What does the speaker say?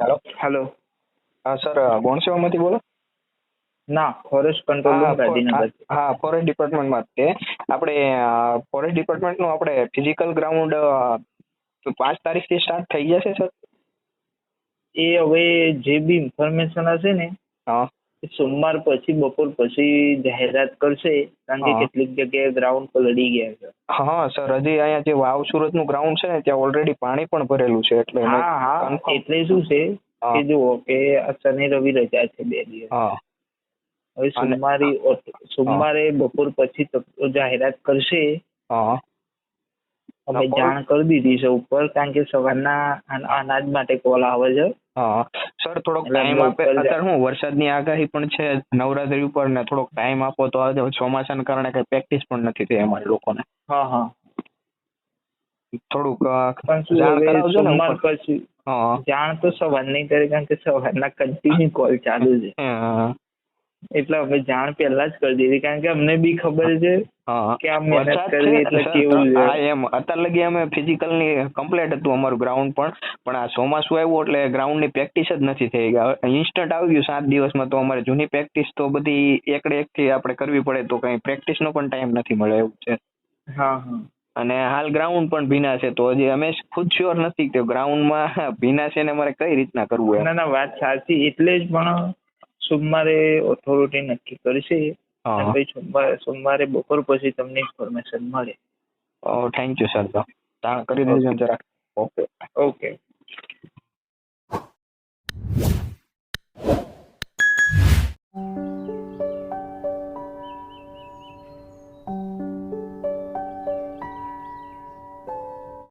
Hello hello હા sir બોનસેવામાંથી બોલો. ના ફોરેસ્ટ કંટ્રોલ હા ફોરેસ્ટ ડિપાર્ટમેન્ટમાં જ છે આપણે ફોરેસ્ટ ડિપાર્ટમેન્ટનું આપણે ફિઝિકલ ગ્રાઉન્ડ પાંચ તારીખથી સ્ટાર્ટ થઈ જશે સર એ હવે જે બી ઇન્ફોર્મેશન હશે ને હા. સોમવાર પછી બપોર પછી જાહેરાત કરશે કારણ કે કેટલીક જગ્યાએ ગ્રાઉન્ડ પલળી ગયા છે. હા સર હજી અહીંયા જે વાવ સુરતનું ગ્રાઉન્ડ છે ને ત્યાં ઓલરેડી પાણી પણ ભરેલું છે એટલે હા હા એટલે શું છે કે જુઓ કે આ શનિ રવિ રજા છે બે દિવસ. હવે સોમવારે સોમવારે બપોર પછી જાહેરાત કરશે. હા. અમે જાણ કરી દીધી છે ઉપર કારણ કે સવારના અનાજ માટે કોલ આવે છે. સર થોડોક ટાઈમ આપે. અત્યારે હું વરસાદની આગાહી પણ છે નવરાત્રી ઉપર ને થોડોક ટાઈમ આપો તો આજે ચોમાસાના કારણે કઈ પ્રેક્ટિસ પણ નથી થઈ અમારે લોકોને. હા હા. થોડુંક જાણ કરાવજો ને પછી જાણ તો સવારની કરી કારણ કે સવારના કન્ટિન્યુ કોલ ચાલુ છે. હા. એટલે અમે જાણ પહેલા જ કરી દીધી. કારણ કે અમને બી ખબર છે કે આ મહેનત કરવી એટલે કેવું છે. એમ અત્યાર લગી અમે ફિઝિકલની કમ્પ્લીટ હતું અમારું ગ્રાઉન્ડ પણ પણ આ ચોમાસું આવ્યું એટલે ગ્રાઉન્ડની પ્રેક્ટિસ જ નથી થઈ ઇન્સ્ટન્ટ આવી ગયું સાત દિવસમાં તો અમારે જૂની પ્રેક્ટિસ તો બધી એકડે એક થી આપણે કરવી પડે તો કઈ પ્રેક્ટિસ નો પણ ટાઈમ નથી મળે એવું છે. હા હા. અને હાલ ગ્રાઉન્ડ પણ ભીના છે તો હજી અમે ખુદ શ્યોર નથી કે ગ્રાઉન્ડમાં ભીના છે ને અમારે કઈ રીતના કરવું ના ના વાત સાચી. એટલે જ પણ સોમવારે ઓથોરિટી નક્કી કરશે અને પછી સોમવારે સોમવારે બપોર પછી તમને ઇન્ફોર્મેશન મળે. થેન્ક યુ સર તો કરી દેજો જરાક. Okay okay